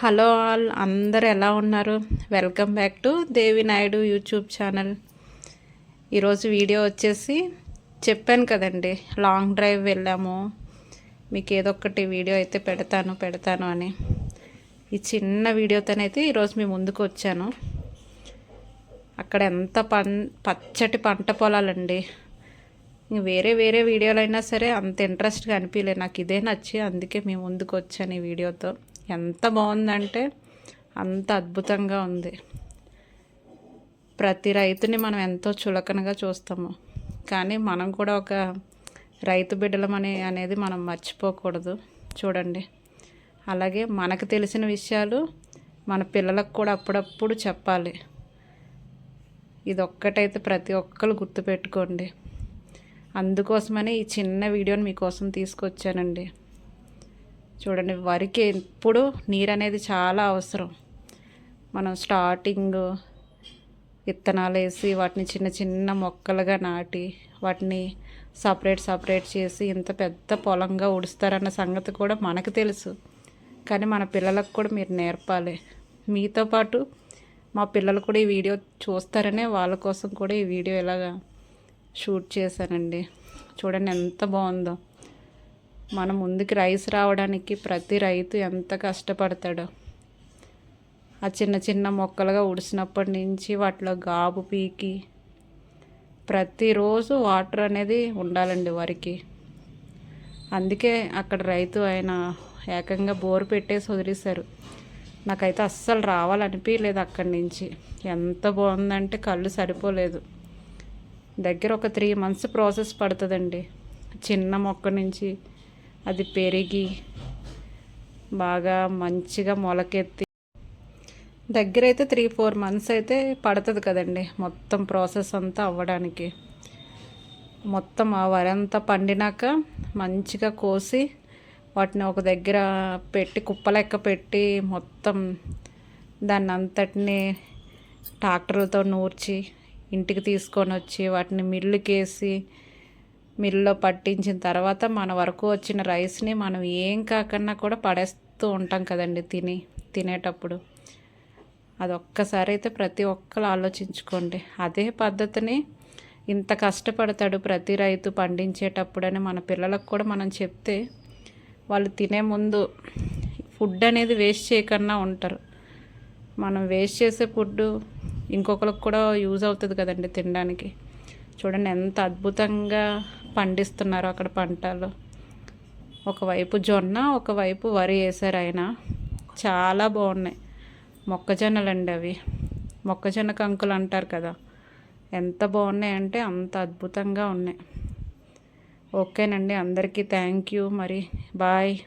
Hello all అందరు ఎలా ఉన్నారు? Welcome back to Devi Naidu YouTube channel. ఈరోజు వీడియో వచ్చేసి చెప్పాను కదండి లాంగ్ డ్రైవ్ వెళ్ళాము మీకు ఏదో ఒకటి వీడియో అయితే పెడతాను పెడతాను అని. ఈ చిన్న వీడియోతోనైతే ఈరోజు మీ ముందుకు వచ్చాను. అక్కడ ఎంత పం పచ్చటి పంట పొలాలండి. వేరే వేరే వీడియోలు అయినా సరే అంత ఇంట్రెస్ట్గా అనిపించలేదు నాకు ఇదే నచ్చి అందుకే మేము ముందుకు వచ్చాను ఈ వీడియోతో. ఎంత బాగుందంటే అంత అద్భుతంగా ఉంది. ప్రతి రైతుని మనం ఎంతో చులకనగా చూస్తాము. కానీ మనం కూడా ఒక రైతు బిడ్డలమని అనేది మనం మర్చిపోకూడదు. చూడండి. అలాగే మనకు తెలిసిన విషయాలు మన పిల్లలకు కూడా అప్పుడప్పుడు చెప్పాలి. ఇది ఒక్కటైతే ప్రతి ఒక్కరు గుర్తుపెట్టుకోండి. అందుకోసమని ఈ చిన్న వీడియోని మీకోసం తీసుకొచ్చానండి. చూడండి వరికి ఎప్పుడు నీరు అనేది చాలా అవసరం. మనం స్టార్టింగ్ విత్తనాలు వేసి వాటిని చిన్న చిన్న మొక్కలుగా నాటి వాటిని సపరేట్ సపరేట్ చేసి ఇంత పెద్ద పొలంగా ఉడుస్తారన్న సంగతి కూడా మనకు తెలుసు. కానీ మన పిల్లలకు కూడా మీరు నేర్పాలి. మీతో పాటు మా పిల్లలు కూడా ఈ వీడియో చూస్తారనే వాళ్ళ కోసం కూడా ఈ వీడియో ఇలాగా షూట్ చేశానండి. చూడండి ఎంత బాగుందో. మన ముందుకి రైస్ రావడానికి ప్రతి రైతు ఎంత కష్టపడతాడో. ఆ చిన్న చిన్న మొక్కలుగా ఉడిసినప్పటి నుంచి వాటిలో గాబు పీకి ప్రతిరోజు వాటర్ అనేది ఉండాలండి వరికి. అందుకే అక్కడ రైతు ఆయన ఏకంగా బోరు పెట్టేసి వదిలేశారు. నాకైతే అస్సలు రావాలనిపించలేదు అక్కడి నుంచి. ఎంత బాగుందంటే కళ్ళు సరిపోలేదు. దగ్గర ఒక త్రీ మంత్స్ ప్రాసెస్ పడుతుందండి. చిన్న మొక్క నుంచి అది పెరిగి బాగా మంచిగా మొలకెత్తి దగ్గర అయితే త్రీ ఫోర్ మంత్స్ అయితే పడుతుంది కదండి మొత్తం ప్రాసెస్ అంతా అవ్వడానికి. మొత్తం ఆ వరంతా పండినాక మంచిగా కోసి వాటిని ఒక దగ్గర పెట్టి కుప్పలెక్క పెట్టి మొత్తం దాన్ని అంతటిని ట్రాక్టర్లతో నూర్చి ఇంటికి తీసుకొని వచ్చి వాటిని మిల్లుకేసి మిల్లులో పట్టించిన తర్వాత మన వరకు వచ్చిన రైస్ని మనం ఏం కాకన్నా కూడా పడేస్తూ ఉంటాం కదండి తిని తినేటప్పుడు. అది ఒక్కసారి అయితే ప్రతి ఒక్కరు ఆలోచించుకోండి. అదే పద్ధతిని ఇంత కష్టపడతాడు ప్రతి రైతు పండించేటప్పుడని మన పిల్లలకు కూడా మనం చెప్తే వాళ్ళు తినే ముందు ఫుడ్ అనేది వేస్ట్ చేయకుండా ఉంటారు. మనం వేస్ట్ చేసే ఫుడ్ ఇంకొకరికి కూడా యూజ్ అవుతుంది కదండి తినడానికి. చూడండి ఎంత అద్భుతంగా పండిస్తున్నారు అక్కడ పంటలు. ఒకవైపు జొన్న ఒకవైపు వరి వేసారు ఆయన. చాలా బాగున్నాయి. మొక్కజొన్నలు అండి అవి. మొక్కజొన్న కంకులు అంటారు కదా. ఎంత బాగున్నాయంటే అంత అద్భుతంగా ఉన్నాయి. ఓకేనండి అందరికీ థ్యాంక్ యూ మరి. బాయ్